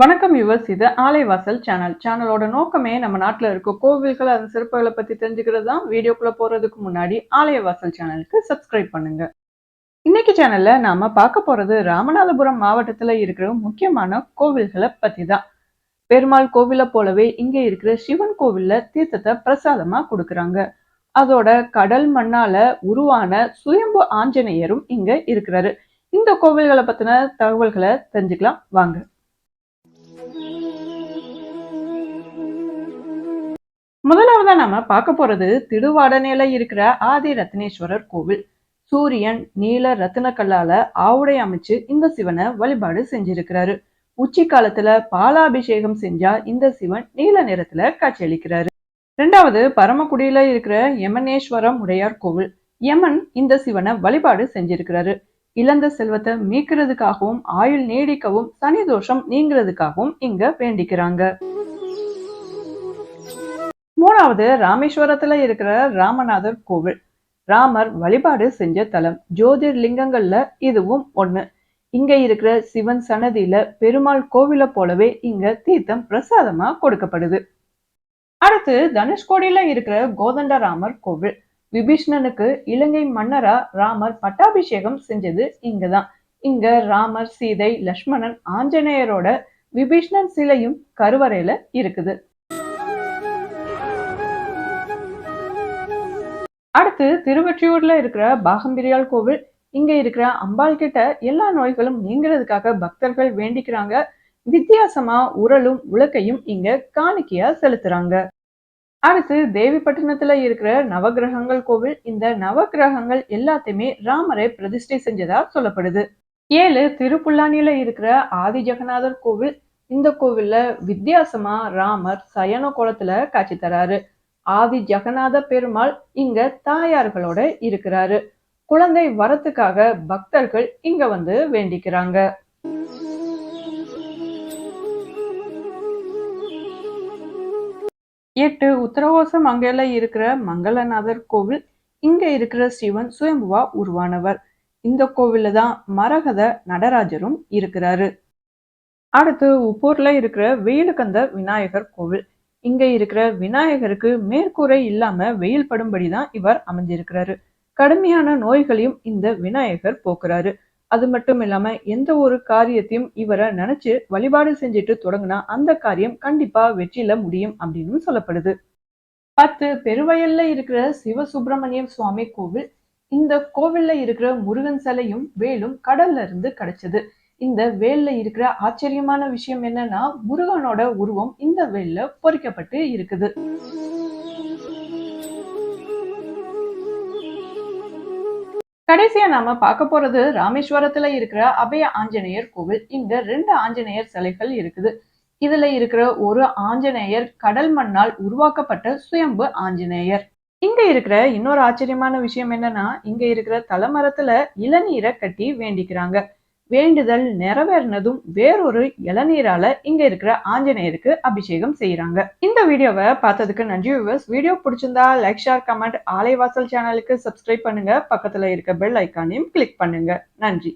வணக்கம் யுவர்ஸ் இது ஆலைவாசல் சேனல் சேனலோட நோக்கமே நம்ம நாட்டில் இருக்க கோவில்கள் அதன் சிறப்புகளை பத்தி தெரிஞ்சுக்கிறது தான் வீடியோக்குள்ள போறதுக்கு முன்னாடி ஆலயவாசல் சேனலுக்கு சப்ஸ்கிரைப் பண்ணுங்க. இன்னைக்கு சேனல்ல நாம பார்க்க போறது ராமநாதபுரம் மாவட்டத்துல இருக்கிற முக்கியமான கோவில்களை பற்றி தான் பெருமாள் கோவிலை போலவே இங்க இருக்கிற சிவன் கோவிலில் தீர்த்தத்தை பிரசாதமா கொடுக்கறாங்க. அதோட கடல் மண்ணால உருவான சுயம்பு ஆஞ்சநேயரும் இங்க இருக்கிறாரு. இந்த கோவில்களை பத்தின தகவல்களை தெரிஞ்சுக்கலாம். வாங்க. முதலாவதா நாம பார்க்க போறது திருவாடனையில இருக்கிற ஆதி ரத்னேஸ்வரர் கோவில். சூரியன் நீல ரத்ன கல்லால ஆவுடை அமைச்சு இந்த சிவனை வழிபாடு செஞ்சிருக்கிறாரு. உச்சி காலத்துல பாலாபிஷேகம் செஞ்சா இந்த சிவன் நீல நிறத்துல காட்சியளிக்கிறாரு. ரெண்டாவது பரமக்குடியில இருக்கிற யமனேஸ்வரம் உடையார் கோவில். யமன் இந்த சிவனை வழிபாடு செஞ்சிருக்கிறாரு. இழந்த செல்வத்தை மீட்கிறதுக்காகவும் ஆயுள் நீடிக்கவும் சனி தோஷம் நீங்கிறதுக்காகவும் இங்க வேண்டிக்கிறாங்க. மூணாவது ராமேஸ்வரத்துல இருக்கிற ராமநாதர் கோவில். ராமர் வழிபாடு செஞ்ச தலம். ஜோதிர்லிங்கங்கள்ல இதுவும் ஒண்ணு. இங்க இருக்கிற சிவன் சன்னதியில பெருமாள் கோவில போலவே இங்க தீர்த்தம் பிரசாதமா கொடுக்கப்படுது. அடுத்து தனுஷ்கோடியில இருக்கிற கோதண்டராமர் கோவில். விபீஷ்ணனுக்கு இலங்கை மன்னரா ராமர் பட்டாபிஷேகம் செஞ்சது இங்கதான். இங்க ராமர் சீதை லக்ஷ்மணன் ஆஞ்சநேயரோட விபீஷ்ணன் சிலையும் கருவறையில இருக்குது. அடுத்து திருவொற்றியூர்ல இருக்கிற பாகம்பிரியாள் கோவில் இங்க இருக்கிற அம்பாள் கிட்ட எல்லா நோய்களும் நீங்கிறதுக்காக பக்தர்கள் வேண்டிக்கிறாங்க. வித்தியாசமா உரலும் உலக்கையும் இங்க காணிக்கையா செலுத்துறாங்க. அடுத்து தேவிப்பட்டினத்துல இருக்கிற நவகிரகங்கள் கோவில் இந்த நவகிரகங்கள் எல்லாத்தையுமே ராமரை பிரதிஷ்டை செஞ்சதா சொல்லப்படுது. ஏழு திருப்புல்லானியில இருக்கிற ஆதி ஜெகநாதர் கோவில் இந்த கோவில்ல வித்தியாசமா ராமர் சயன கோலத்துல காட்சி தராரு. ஆதி ஜெகநாத பெருமாள் இங்க தாயார்களோட இருக்கிறாரு. குழந்தை வரத்துக்காக பக்தர்கள் இங்க வந்து வேண்டிக்கிறாங்க. எட்டு உத்தரவாசம் அங்கேல இருக்கிற மங்களநாதர் கோவில் இங்க இருக்கிற சிவன் சுயம்புவா உருவானவர். இந்த கோவில்ல தான் மரகத நடராஜரும் இருக்கிறாரு. அடுத்து உப்பூர்ல இருக்கிற வெயிலுக்கந்த விநாயகர் கோவில். இங்க இருக்கிற விநாயகருக்கு மேற்கூரை இல்லாம வெயில் படும்படி தான் இவர் அமைஞ்சிருக்கிறாரு. கடுமையான நோய்களையும் இந்த விநாயகர் போக்குறாரு. அது மட்டும் இல்லாம எந்த ஒரு காரியத்தையும் இவரை நினைச்சு வழிபாடு செஞ்சுட்டு தொடங்கினா அந்த காரியம் கண்டிப்பா வெற்றியில முடியும் அப்படின்னு சொல்லப்படுது. பத்து பெருவயல்ல இருக்கிற சிவசுப்பிரமணியம் சுவாமி கோவில் இந்த கோவில்ல இருக்கிற முருகன் சிலையும் வேலும் கடல்ல இருந்து கிடைச்சது. இந்த வேல்ல இருக்கிற ஆச்சரியமான விஷயம் என்னன்னா முருகனோட உருவம் இந்த வேல்ல பொறிக்கப்பட்டு இருக்குது. கடைசியா நாம பார்க்க போறது ராமேஸ்வரத்துல இருக்கிற அபய ஆஞ்சநேயர் கோவில். இங்க ரெண்டு ஆஞ்சநேயர் சிலைகள் இருக்குது. இதுல இருக்கிற ஒரு ஆஞ்சநேயர் கடல் மண்ணால் உருவாக்கப்பட்ட சுயம்பு ஆஞ்சநேயர். இங்க இருக்கிற இன்னொரு ஆச்சரியமான விஷயம் என்னன்னா இங்க இருக்கிற தலைமரத்துல இளநீரை கட்டி வேண்டிக்கிறாங்க. வேண்டுதல் நிறைவேறினதும் வேறொரு இளநீரால இங்க இருக்கிற ஆஞ்சநேயருக்கு அபிஷேகம் செய்யறாங்க இந்த வீடியோவை பார்த்ததுக்கு நன்றி வியூவர்ஸ் வீடியோ பிடிச்சிருந்தா லைக் ஷேர் கமெண்ட் ஆலைவாசல் சேனலுக்கு சப்ஸ்கிரைப் பண்ணுங்க. பக்கத்துல இருக்க பெல் ஐக்கானையும் கிளிக் பண்ணுங்க. நன்றி.